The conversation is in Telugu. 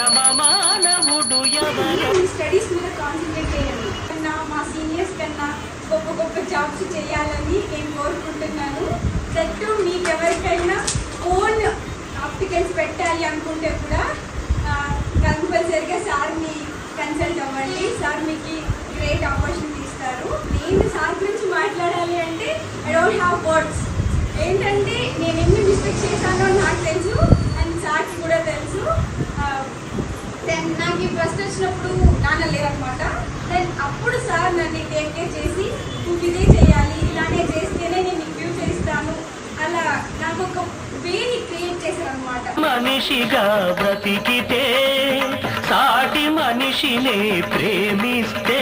సమ మానవుడు స్టడీస్ మీద కాన్సన్ట్రేట్ చేయండి. కన్నా మా సీనియర్స్ కన్నా గొప్ప గొప్ప జాబ్స్ చేయాలని నేను కోరుకుంటున్నాను. దట్టు మీకు ఎవరికైనా ఓన్ ఆప్టికల్స్ పెట్టాలి అనుకుంటే కూడా కంపల్సరిగా సార్ని కన్సల్ట్ అవ్వండి. సార్ మీకు గ్రేట్ ఆపర్చునిటీ ఇస్తారు. నేను సార్ గురించి మాట్లాడాలి అంటే ఐ డోంట్ హ్యావ్ వర్డ్స్ ఏంటంటే నేను ఎన్ని మిస్టేక్స్ చేశానో నాకు ఈ ఫస్ట్ వచ్చినప్పుడు నాన్న లేరనమాట దెన్ అప్పుడు సార్ నన్ను టేక్ కేర్ చేసి నువ్వు ఇదే చేయాలి ఇలానే చేస్తేనే నేను నీకు చేస్తాను. అలా నాకు ఒక వేని క్రియేట్ చేశారనమాట మనిషిగా బ్రతికితే సాటి మనిషిని ప్రేమిస్తే